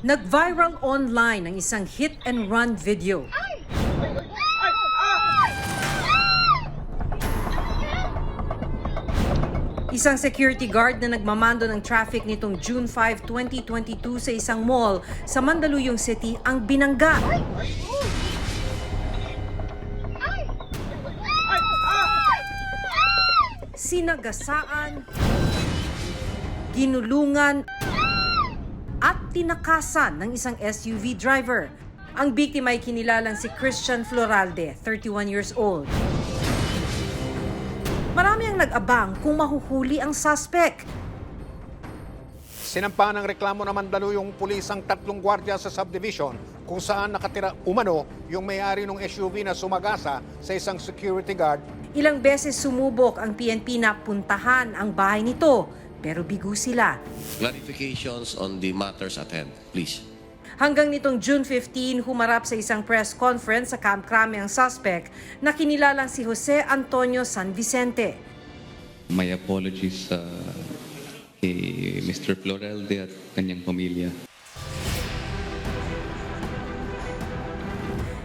Nag-viral online ang isang hit and run video. Isang security guard na nagmamando ng traffic nitong June 5, 2022 sa isang mall sa Mandaluyong City ang binangga. Sinagasaan, ginulungan, at tinakasan ng isang SUV driver. Ang biktima ay kinilalang si Christian Floralde, 31 years old. Marami ang nag-abang kung mahuhuli ang suspect. Sinampa ng reklamo naman dalo yung pulis ang tatlong gwardya sa subdivision kung saan nakatira umano yung may-ari ng SUV na sumagasa sa isang security guard Ilang beses sumubok ang PNP na puntahan ang bahay nito, pero bigo sila. Clarifications on the matters at hand, please. Hanggang nitong June 15, humarap sa isang press conference sa Camp Crame ang suspect na kinilalang si Jose Antonio San Vicente. My apologies sa kay Mr. Florelde at kanyang pamilya.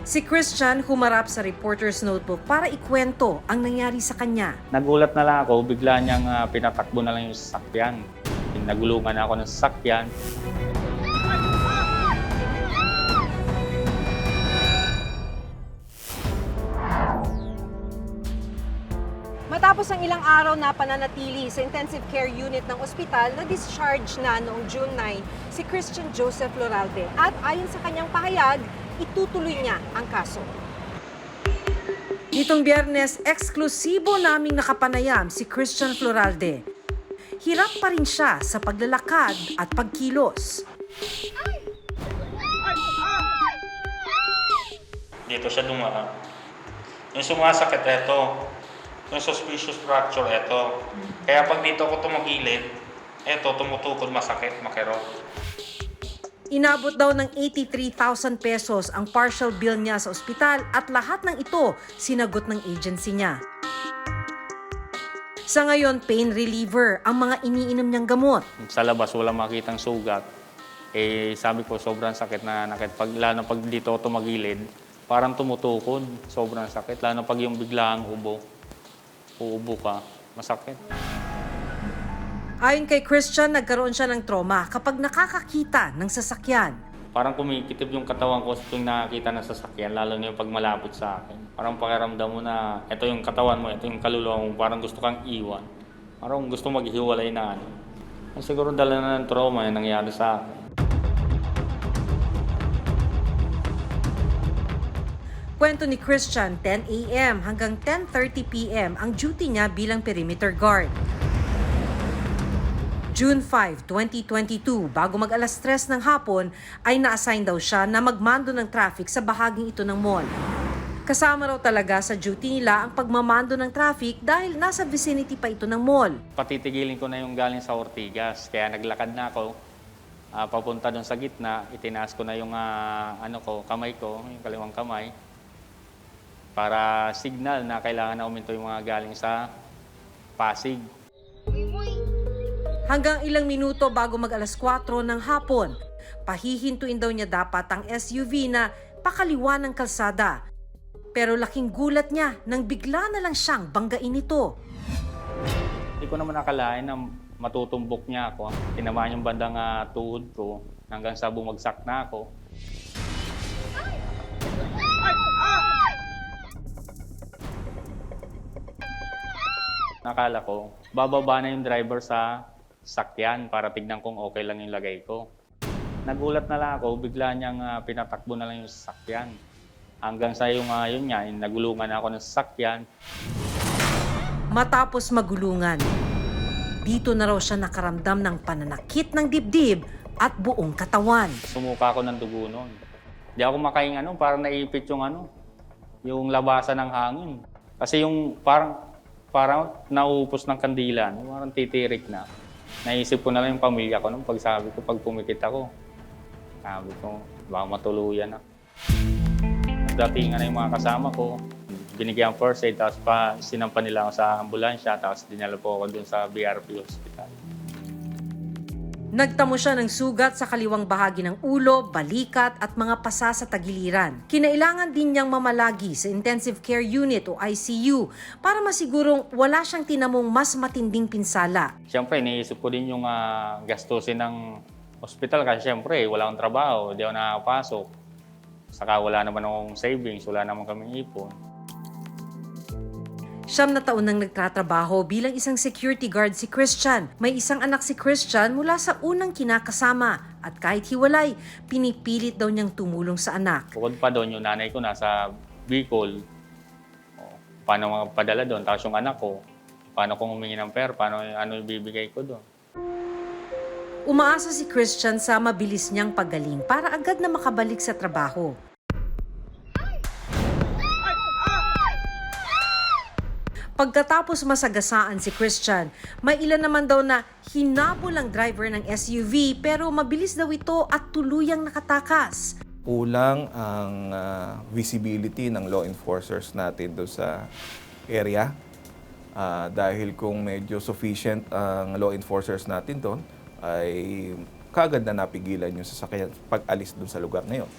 Si Christian humarap sa reporter's notebook para ikwento ang nangyari sa kanya. Nagulat na lang ako, bigla niyang ah, pinatakbo na lang yung sasakyan. Nagulungan ako ng sasakyan. Matapos ang ilang araw na pananatili sa intensive care unit ng ospital, na-discharge na noong June 9 si Christian Joseph Loralde. At ayon sa kanyang pahayag, itutuloy niya ang kaso. Nitong biyernes, eksklusibo naming nakapanayam si Christian Floralde. Hirap pa rin siya sa paglalakad at pagkilos. Dito siya dumaan. Yung sumasakit, eto. Yung suspicious fracture, eto. Kaya pag dito ako tumagilid, eto, tumutukod masakit, makero. Inabot daw ng 83,000 pesos ang partial bill niya sa ospital at lahat ng ito sinagot ng agency niya. Sa ngayon, pain reliever ang mga iniinom niyang gamot. Sa labas, walang makitang sugat. Eh, sabi ko, sobrang sakit na nakit. Pag, lalo pag dito tumagilid, parang tumutukod. Sobrang sakit. Lalo pag yung biglaang ubo. Uubo ka, masakit. Ayon kay Christian, nagkaroon siya ng trauma kapag nakakakita ng sasakyan. Parang kumikitib yung katawan ko tuwing nakakita ng sasakyan, lalo na yung pag malapit sa akin. Parang pakiramdam mo na ito yung katawan mo, ito yung kaluluwa mo, parang gusto kang iwan. Parang gusto maghiwalay na ano. Siguro dala na ng trauma yung nangyari sa akin. Kwento ni Christian, 10 a.m. hanggang 10.30 p.m. ang duty niya bilang perimeter guard. June 5, 2022, bago mag alas 3 ng hapon, ay na-assign daw siya na magmando ng traffic sa bahaging ito ng mall. Kasama raw talaga sa duty nila ang pagmamando ng traffic dahil nasa vicinity pa ito ng mall. Patitigilin ko na yung galing sa Ortigas, kaya naglakad na ako. ah, papunta doon sa gitna, itinaas ko na yung ah, ano ko, kamay ko, yung kaliwang kamay, para signal na kailangan na uminto yung mga galing sa Pasig. Hanggang ilang minuto bago mag alas 4 ng hapon, pahihintuin daw niya dapat ang SUV na pakaliwa ng kalsada. Pero laking gulat niya nang bigla na lang siyang banggain ito. Hindi ko naman nakalain na matutumbok niya ako. Tinamaan yung bandang ah, tuhod ko hanggang sa bumagsak na ako. Nakala ko, bababa na yung driver sa sakyan para tignan kung okay lang yung lagay ko. Nagulat na lang ako, bigla niyang ah, pinatakbo na lang yung sasakyan. Hanggang sa yung uh, yun yung nagulungan ako ng sasakyan, Matapos magulungan, dito na raw siya nakaramdam ng pananakit ng dibdib at buong katawan. sumuka ako ng dugo noon. Di ako makahinga ano, parang naipit yung ano, yung labasan ng hangin. Kasi yung parang parang naupos ng kandila, parang titirik na. Naisip ko na lang yung pamilya ko nung pag sabi ko, pag pumikit ako, sabi ko, baka matuluyan na. Datingan na yung mga kasama ko, binigyan first aid, tapos pa sinampa nila ako sa ambulansya, tapos dinala po ako dun sa BRP hospital. Nagtamo siya ng sugat sa kaliwang bahagi ng ulo, balikat at mga pasa sa tagiliran. Kinailangan din niyang mamalagi sa intensive care unit o ICU para masigurong wala siyang tinamong mas matinding pinsala. Siyempre, iniisip ko din yung ah, gastusin ng hospital kasi siyempre, wala akong trabaho, hindi ako nakapasok. Saka wala naman akong savings, wala naman kaming ipon. Siyam na taon nang nagtatrabaho bilang isang security guard si Christian. May isang anak si Christian mula sa unang kinakasama at kahit hiwalay, pinipilit daw niyang tumulong sa anak. Bukod pa doon, yung nanay ko nasa Bicol. O, paano magpadala doon? Tapos yung anak ko, paano kung humingi ng pera? Paano, ano yung bibigay ko doon? Umaasa si Christian sa mabilis niyang paggaling para agad na makabalik sa trabaho. Pagkatapos masagasaan si Christian, may ilan naman daw na hinabol ang driver ng SUV pero mabilis daw ito at tuluyang nakatakas. kulang ang ah, visibility ng law enforcers natin doon sa area. Ah, dahil kung medyo sufficient ang law enforcers natin doon, ay kagad na napigilan yung sasakyan pag alis doon sa lugar na yun.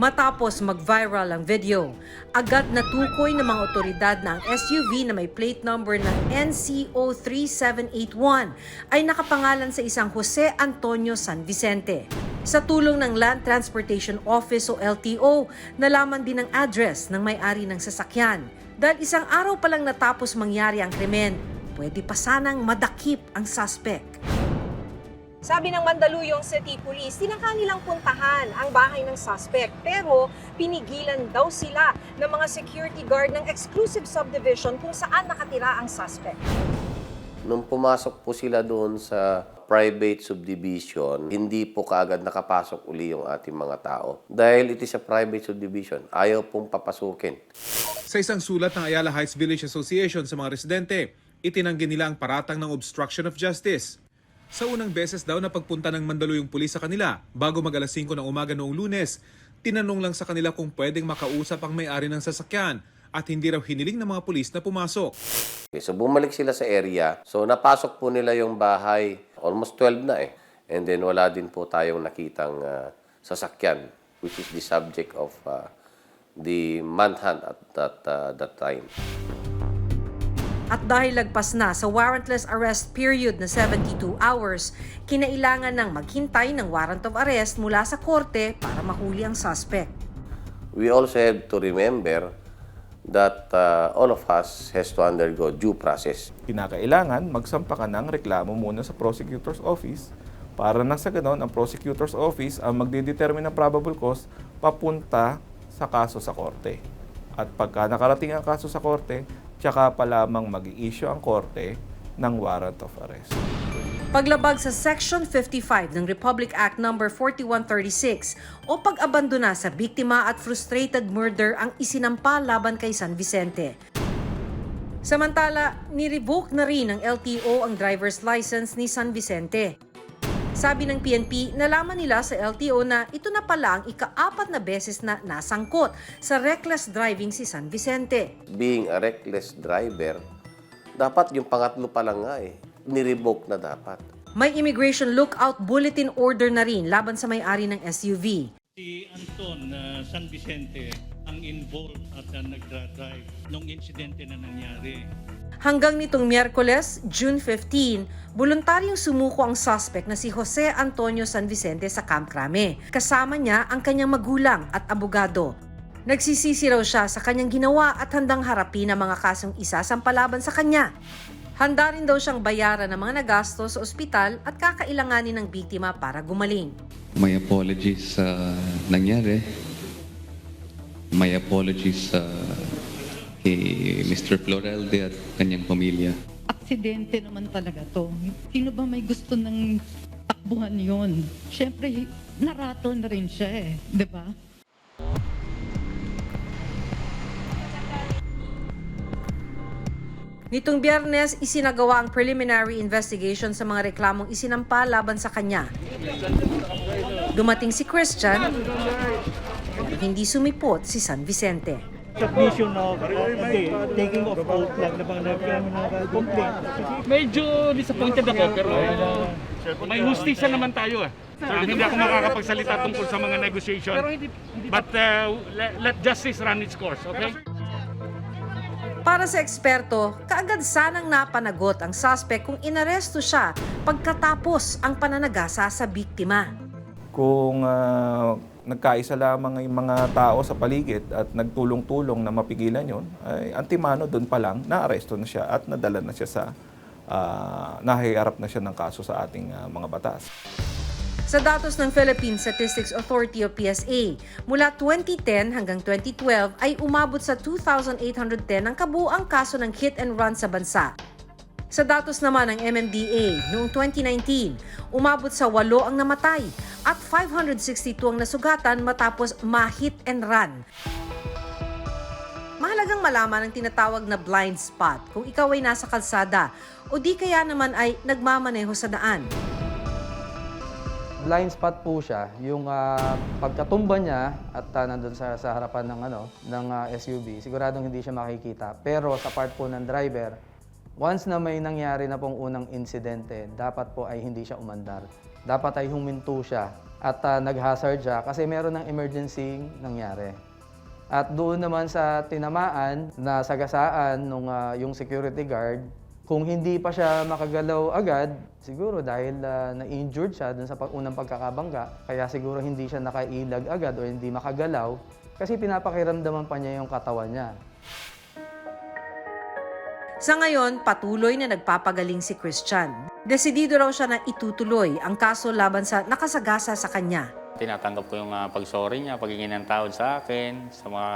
Matapos mag-viral ang video, agad natukoy ng mga otoridad na ang SUV na may plate number ng NCO3781 ay nakapangalan sa isang Jose Antonio San Vicente. Sa tulong ng Land Transportation Office o LTO, nalaman din ang address ng may-ari ng sasakyan. Dahil isang araw pa lang natapos mangyari ang krimen, pwede pa sanang madakip ang suspect. Sabi ng Mandaluyong City Police, tinangka nilang puntahan ang bahay ng suspect pero pinigilan daw sila ng mga security guard ng exclusive subdivision kung saan nakatira ang suspect. Nung pumasok po sila doon sa private subdivision, hindi po kaagad nakapasok uli yung ating mga tao. Dahil it is a private subdivision, ayaw pong papasukin. Sa isang sulat ng Ayala Heights Village Association sa mga residente, itinanggi nila ang paratang ng obstruction of justice. Sa unang beses daw na pagpunta ng Mandaluyong pulis sa kanila bago mag alas 5 ng umaga noong lunes, tinanong lang sa kanila kung pwedeng makausap ang may-ari ng sasakyan at hindi raw hiniling ng mga pulis na pumasok. Okay, so bumalik sila sa area. So napasok po nila yung bahay. Almost 12 na eh. And then wala din po tayong nakitang ah, sasakyan which is the subject of ah, the manhunt at that, ah, that time. At dahil lagpas na sa warrantless arrest period na 72 hours, kinailangan ng maghintay ng warrant of arrest mula sa korte para mahuli ang suspect. We also have to remember that ah, all of us has to undergo due process. Kinakailangan magsampa ka ng reklamo muna sa prosecutor's office para nang sa ganon, ang prosecutor's office ang magdidetermine ng probable cause papunta sa kaso sa korte. At pagka nakarating ang kaso sa korte, tsaka pa lamang mag issue ang korte ng warrant of arrest. Paglabag sa Section 55 ng Republic Act No. 4136 o pag-abandona sa biktima at frustrated murder ang isinampa laban kay San Vicente. Samantala, ni-revoke na rin ng LTO ang driver's license ni San Vicente. Sabi ng PNP, nalaman nila sa LTO na ito na pala ang ikaapat na beses na nasangkot sa reckless driving si San Vicente. Being a reckless driver, dapat yung pangatlo pa lang nga eh. Nirevoke na dapat. May immigration lookout bulletin order na rin laban sa may-ari ng SUV. Si Anton uh, San Vicente ang involved at uh, nagdra-drive nung insidente na nangyari. Hanggang nitong Miyerkules, June 15, voluntaryong sumuko ang suspect na si Jose Antonio San Vicente sa Camp Crame. Kasama niya ang kanyang magulang at abogado. Nagsisisi raw siya sa kanyang ginawa at handang harapin ang mga kasong isa sa palaban sa kanya. Handa rin daw siyang bayaran ng mga nagastos sa ospital at kakailanganin ng biktima para gumaling. My apologies sa nangyari. My apologies sa kay Mr. Florelde at kanyang pamilya. aksidente naman talaga to. Sino ba may gusto ng takbuhan yon? Siyempre, narattle na rin siya eh. Di ba? Nitong biyernes, isinagawa ang preliminary investigation sa mga reklamong isinampa laban sa kanya. Dumating si Christian, hindi sumipot si San Vicente. submission of, uh, okay, taking of oath lang na bang nag-complaint. Medyo disappointed ako pero may hustisya naman tayo eh. So, hindi ako makakapagsalita tungkol sa mga negotiation. But uh, let, let justice run its course, okay? Para sa eksperto, kaagad sanang napanagot ang suspect kung inaresto siya pagkatapos ang pananagasa sa biktima. Kung ah, nagkaisa lamang yung mga tao sa paligid at nagtulong-tulong na mapigilan yon, ay antimano doon pa lang, naaresto na siya at nadala na siya sa, uh, nahiharap na siya ng kaso sa ating ah, mga batas. Sa datos ng Philippine Statistics Authority o PSA, mula 2010 hanggang 2012 ay umabot sa 2,810 ang kabuang kaso ng hit and run sa bansa. Sa datos naman ng MMDA, noong 2019, umabot sa 8 ang namatay at 562 ang nasugatan matapos ma-hit and run. Mahalagang malaman ang tinatawag na blind spot kung ikaw ay nasa kalsada o di kaya naman ay nagmamaneho sa daan. Blind spot po siya, yung ah, pagkatumba niya at uh, nandun sa, sa harapan ng ano ng ah, SUV, siguradong hindi siya makikita. Pero sa part po ng driver, once na may nangyari na pong unang insidente, dapat po ay hindi siya umandar. Dapat ay huminto siya at ah, nag-hazard siya kasi meron ng emergency nangyari. At doon naman sa tinamaan na sagasaan nung ah, yung security guard, kung hindi pa siya makagalaw agad, siguro dahil ah, na-injured siya dun sa pag unang pagkakabangga, kaya siguro hindi siya nakailag agad o hindi makagalaw kasi pinapakiramdaman pa niya yung katawan niya. Sa ngayon, patuloy na nagpapagaling si Christian. Desidido raw siya na itutuloy ang kaso laban sa nakasagasa sa kanya. Tinatanggap ko yung uh, pag-sorry niya, pagiging ng tawad sa akin, sa mga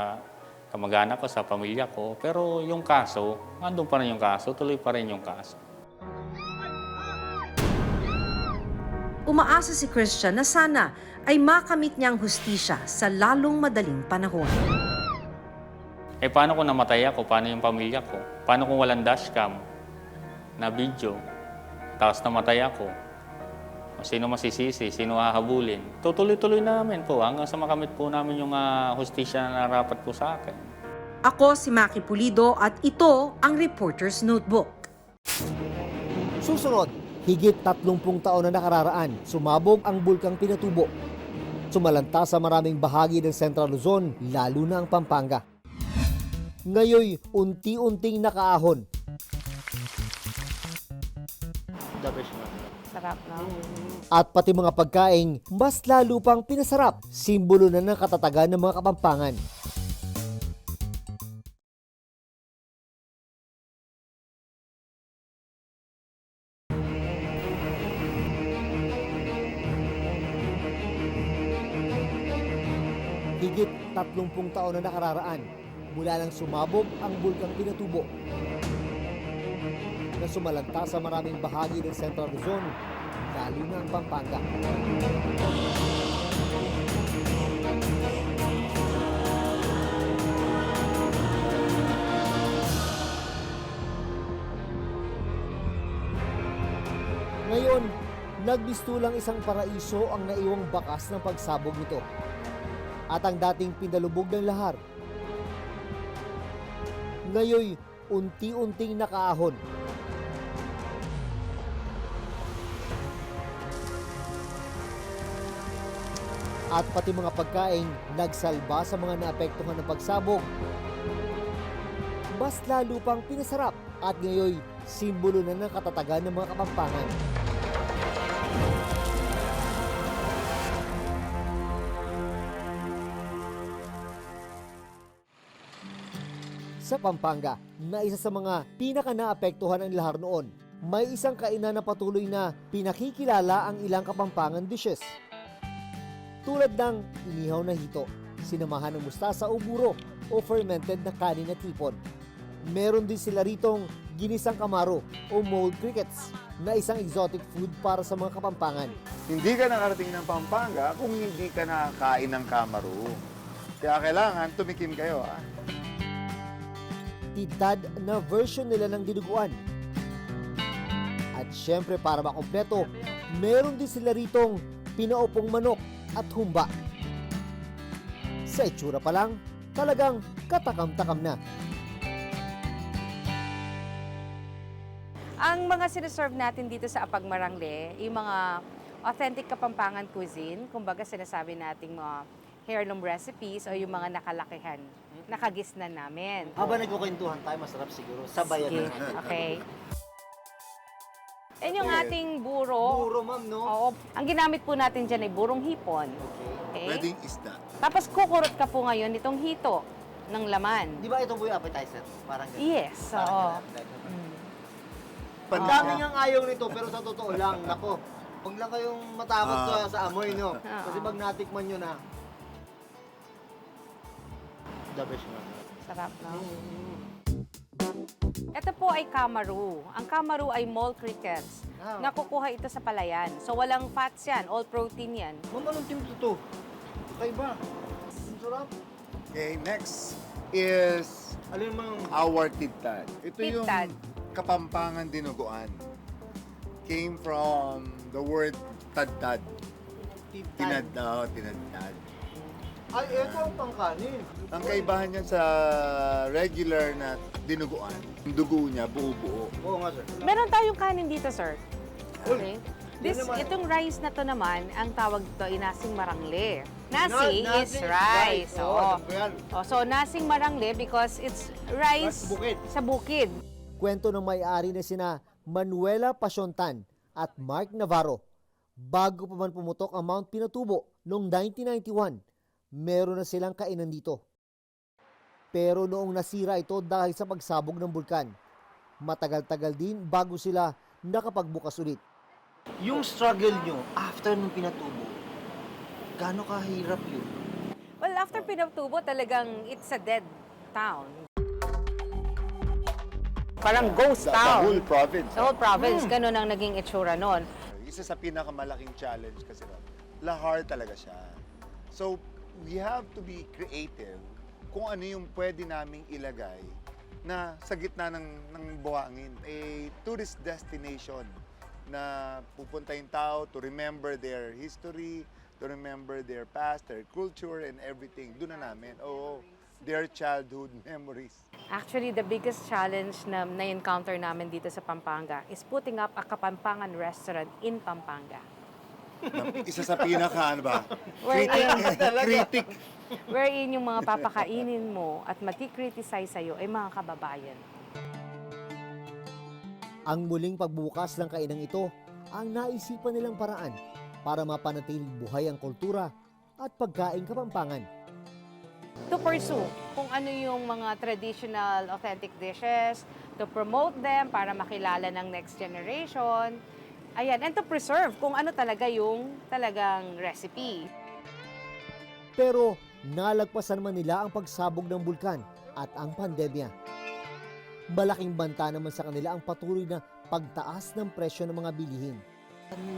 kamag-anak ko, sa pamilya ko. Pero yung kaso, andun pa rin yung kaso, tuloy pa rin yung kaso. Umaasa si Christian na sana ay makamit niya ang hustisya sa lalong madaling panahon. Eh paano kung namatay ako? Paano yung pamilya ko? Paano kung walang dashcam na video? Tapos namatay ako? Sino masisisi? Sino hahabulin? Tutuloy-tuloy namin po hanggang sa makamit po namin yung uh, hustisya na narapat po sa akin. Ako si Maki Pulido at ito ang Reporter's Notebook. Susunod, higit 30 taon na nakararaan, sumabog ang bulkang Pinatubo. Sumalanta sa maraming bahagi ng Central Luzon, lalo na ang Pampanga. Ngayoy, unti-unting nakaahon. Sarap na. At pati mga pagkaing, mas lalo pang pinasarap, simbolo na ng katatagan ng mga kapampangan. Higit 30 taon na nakararaan mula nang sumabog ang bulkang Pinatubo na sumalanta sa maraming bahagi ng Central Luzon, na ang Pampanga. Ngayon, nagbistulang isang paraiso ang naiwang bakas ng pagsabog nito. At ang dating pinalubog ng lahar, ngayoy unti-unting nakaahon. At pati mga pagkaing nagsalba sa mga naapektuhan ng pagsabog. Mas lalo pang pinasarap at ngayoy simbolo na ng katatagan ng mga kapampangan. Sa Pampanga, na isa sa mga pinaka naapektuhan ang lahar noon, may isang kainan na patuloy na pinakikilala ang ilang kapampangan dishes. Tulad ng inihaw na hito, sinamahan ng mustasa o buro o fermented na kanin at tipon. Meron din sila ritong ginisang kamaro o mold crickets na isang exotic food para sa mga kapampangan. Hindi ka nakarating ng Pampanga kung hindi ka nakakain ng kamaro. Kaya kailangan tumikim kayo. Ah. Titad na version nila ng dinuguan. At syempre para makompleto, meron din sila ritong pinaupong manok at humba. Sa itsura pa lang, talagang katakam-takam na. Ang mga sinaserve natin dito sa Apag Marangle, yung mga authentic Kapampangan cuisine, kumbaga sinasabi nating mga heirloom recipes o yung mga nakalakihan, nakagisnan namin. Habang nagkukwentuhan tayo, masarap siguro. Sabayan Sige, okay. Yan yung ating buro. Buro, ma'am, no? Oo. Ang ginamit po natin dyan ay burong hipon. Okay. Pwedeng isda. Tapos kukurot ka po ngayon nitong hito ng laman. Di ba ito po yung appetizer? Parang Yes, oo. Ang dami niyang ayaw nito, pero sa totoo lang, nako. Huwag lang kayong matakot Ah. sa, sa amoy, no? Oo. Kasi pag natikman nyo na, the best na. Sarap, no? Ito po ay kamaru. Ang kamaru ay mole crickets. Ah. Nakukuha ito sa palayan. So walang fats yan, all protein yan. Ma'am, anong team to? Kakaiba. Ang sarap. Okay, next is Alin mang our titad. Ito yung Titad. kapampangan dinuguan. Came from the word tad-tad. Tinad, oh, tinadtad. Ay, ito ang pangkanin. Ang kaibahan niyan sa regular na dinuguan, yung dugo niya buo-buo. Oo nga, sir. Meron tayong kanin dito, sir. Okay. This, itong rice na to naman, ang tawag dito, inasing marangle. Nasi Na- is nasi is rice. rice. Oo, Oo. yan. Oh, so, nasing marangle because it's rice Sa bukid. sa bukid. Kwento ng may-ari na sina Manuela Pasiontan at Mark Navarro. Bago pa man pumutok ang Mount Pinatubo noong 1991, meron na silang kainan dito. Pero noong nasira ito dahil sa pagsabog ng bulkan, matagal-tagal din bago sila nakapagbukas ulit. Yung struggle nyo after nung pinatubo, gaano kahirap yun? Well, after Pinatubo, talagang it's a dead town. Parang ghost The, the town. whole province. Sa whole province, ganun ang naging itsura nun. Isa sa pinakamalaking challenge kasi lahar talaga siya. So, we have to be creative kung ano yung pwede naming ilagay na sa gitna ng, ng buhangin. A tourist destination na pupunta yung tao to remember their history, to remember their past, their culture, and everything. Doon na namin. Oo, their childhood memories. Actually, the biggest challenge na na-encounter namin dito sa Pampanga is putting up a Kapampangan restaurant in Pampanga. Isa sa pinaka, ano ba? Wherein, Critic. wherein yung mga papakainin mo at makikriticize sa'yo ay mga kababayan. Ang muling pagbukas ng kainang ito ang naisipan nilang paraan para mapanatiling buhay ang kultura at pagkain kapampangan. To pursue kung ano yung mga traditional authentic dishes, to promote them para makilala ng next generation. Ayan, and to preserve kung ano talaga yung talagang recipe. Pero nalagpasan man nila ang pagsabog ng bulkan at ang pandemya. Malaking banta naman sa kanila ang patuloy na pagtaas ng presyo ng mga bilihin.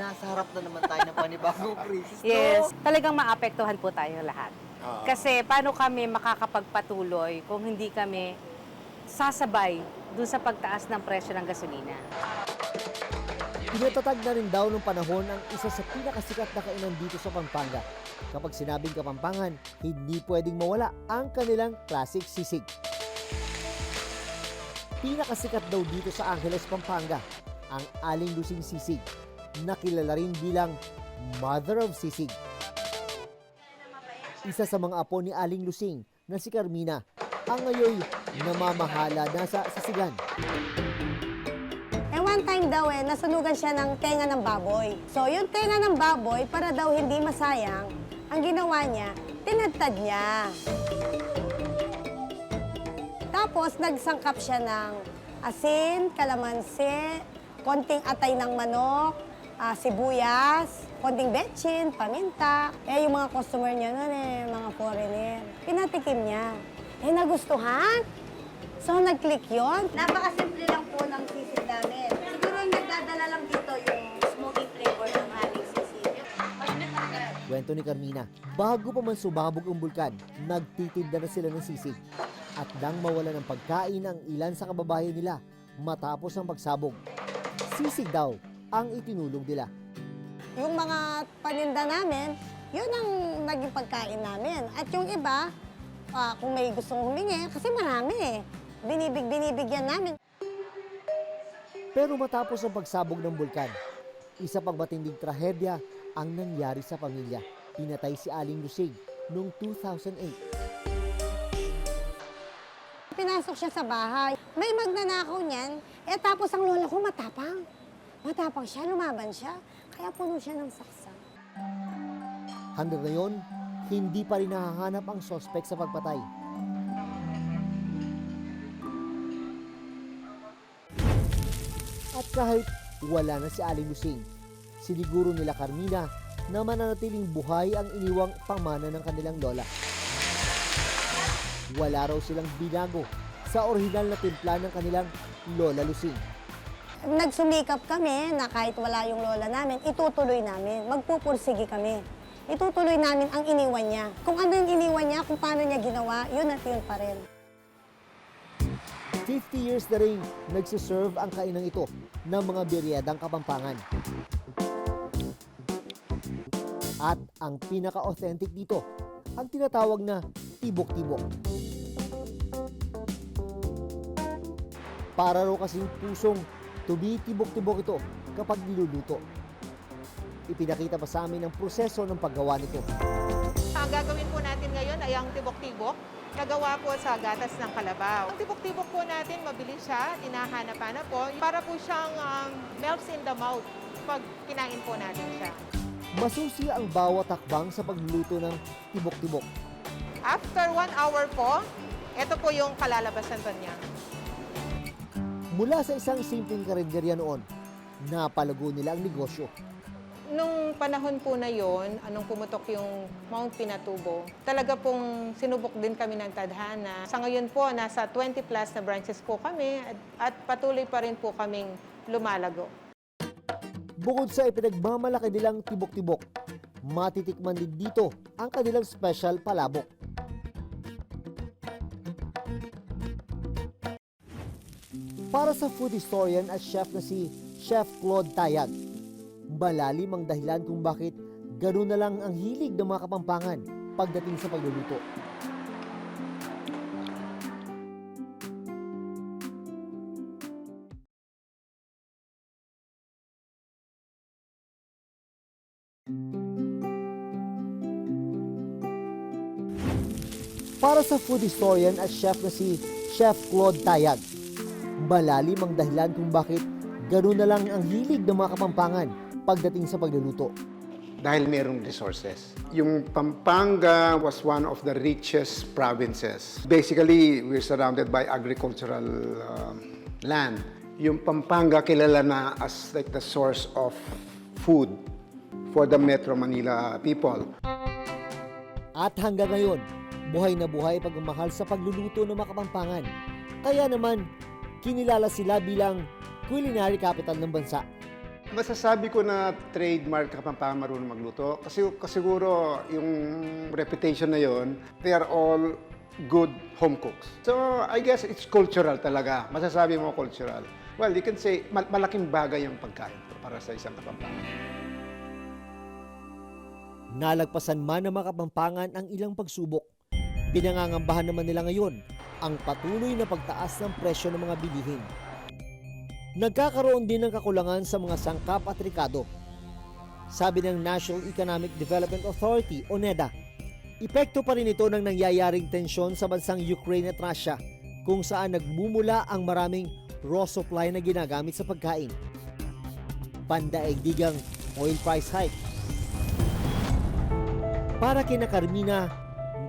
Nasa harap na naman tayo ng panibagong krisis. no? Yes, talagang maapektuhan po tayo lahat. Ah. Kasi paano kami makakapagpatuloy kung hindi kami sasabay dun sa pagtaas ng presyo ng gasolina? Pinatatag na rin daw ng panahon ang isa sa pinakasikat na kainan dito sa Pampanga. Kapag sinabing Kapampangan, hindi pwedeng mawala ang kanilang classic sisig. Pinakasikat daw dito sa Angeles, Pampanga, ang Aling Lusing Sisig, na kilala rin bilang Mother of Sisig. Isa sa mga apo ni Aling Lusing na si Carmina, ang ngayon namamahala na sa sisigan. Time daw eh, nasunugan siya ng tenga ng baboy. So, yung tenga ng baboy, para daw hindi masayang, ang ginawa niya, tinadtad niya. Tapos, nagsangkap siya ng asin, kalamansi, konting atay ng manok, ah, sibuyas, konting betchin, paminta. Eh, yung mga customer niya nun eh, mga foreigner. Pinatikim niya. Eh, nagustuhan. So, nag-click yun. Napakasimple lang po ng sisig namin. Nagdadala lang dito yung smoky flavor ng aming sisig. Kwento ni Carmina, bago pa man sumabog ang bulkan, nagtitinda na sila ng sisig. At nang mawala ng pagkain ang ilan sa kababayan nila matapos ang pagsabog, sisig daw ang itinulong nila. Yung mga paninda namin, yun ang naging pagkain namin. At yung iba, ah, kung may gustong humingi, kasi marami eh. Binibig, binibigyan namin. Pero matapos ang pagsabog ng bulkan, isa pang matinding trahedya ang nangyari sa pamilya. Pinatay si Aling Lusig noong 2008. Pinasok siya sa bahay. May magnanakaw niyan. Eh tapos ang lola ko matapang. Matapang siya, lumaban siya. Kaya puno siya ng saksa. Hanggang ngayon, hindi pa rin nahahanap ang sospek sa pagpatay. Kahit wala na si Aling Lusing, siniguro nila Carmina na mananatiling buhay ang iniwang pamana ng kanilang lola. Wala raw silang binago sa orihinal na timpla ng kanilang Lola Lusing. Nagsumikap kami na kahit wala yung lola namin, itutuloy namin. Magpupursige kami. Itutuloy namin ang iniwan niya. Kung ano yung iniwan niya, kung paano niya ginawa, yun at yun pa rin. 50 years na rin nagsiserve ang kainang ito ng mga biryadang kapampangan. At ang pinaka-authentic dito, ang tinatawag na tibok-tibok. Para raw kasing pusong tumitibok-tibok ito kapag niluluto. Ipinakita pa sa amin ang proseso ng paggawa nito. Ang gagawin po natin ngayon ay ang tibok-tibok na gawa po sa gatas ng kalabaw. Ang tibok-tibok po natin, mabilis siya, tinahanap-hanap po. Para po siyang um, melts in the mouth pag kinain po natin siya. Masusi ang bawat takbang sa pagluluto ng tibok-tibok. After one hour po, ito po yung kalalabasan po niya. Mula sa isang simpleng karinderya noon, napalago nila ang negosyo. Nung panahon po na yon, anong pumutok yung Mount Pinatubo, talaga pong sinubok din kami ng tadhana. Sa ngayon po, nasa 20 plus na branches po kami at, at patuloy pa rin po kaming lumalago. Bukod sa ipinagmamalaki nilang tibok-tibok, matitikman din dito ang kanilang special palabok. Para sa food historian at chef na si Chef Claude Tayag, malalim ang dahilan kung bakit gano'n na lang ang hilig ng mga kapampangan pagdating sa pagluluto. Para sa food historian at chef na si Chef Claude Tayag, malalim ang dahilan kung bakit gano'n na lang ang hilig ng mga kapampangan pagdating sa pagluluto. dahil merong resources. Yung Pampanga was one of the richest provinces. Basically, we're surrounded by agricultural um, land. Yung Pampanga kilala na as like the source of food for the Metro Manila people. At hanggang ngayon, buhay na buhay pagmamahal sa pagluluto ng mga kapampangan. Kaya naman, kinilala sila bilang culinary capital ng bansa. Masasabi ko na trademark Kapampangan marunong magluto kasi kasiguro yung reputation na yon, they are all good home cooks. So I guess it's cultural talaga. Masasabi mo cultural. Well, you can say mal- malaking bagay ang pagkain para sa isang Kapampangan. Nalagpasan man ng mga kapampangan ang ilang pagsubok. Pinangangambahan naman nila ngayon ang patuloy na pagtaas ng presyo ng mga bilihin. Nagkakaroon din ng kakulangan sa mga sangkap at rikado. Sabi ng National Economic Development Authority o NEDA, epekto pa rin ito ng nangyayaring tensyon sa bansang Ukraine at Russia kung saan nagmumula ang maraming raw supply na ginagamit sa pagkain. Pandaigdigang oil price hike. Para kina Carmina,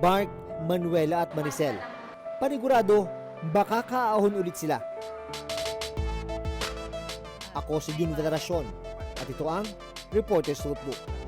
Mark, Manuela at Maricel, panigurado baka kaahon ulit sila. Ako si Jun Veneracion at ito ang Reporter's Notebook.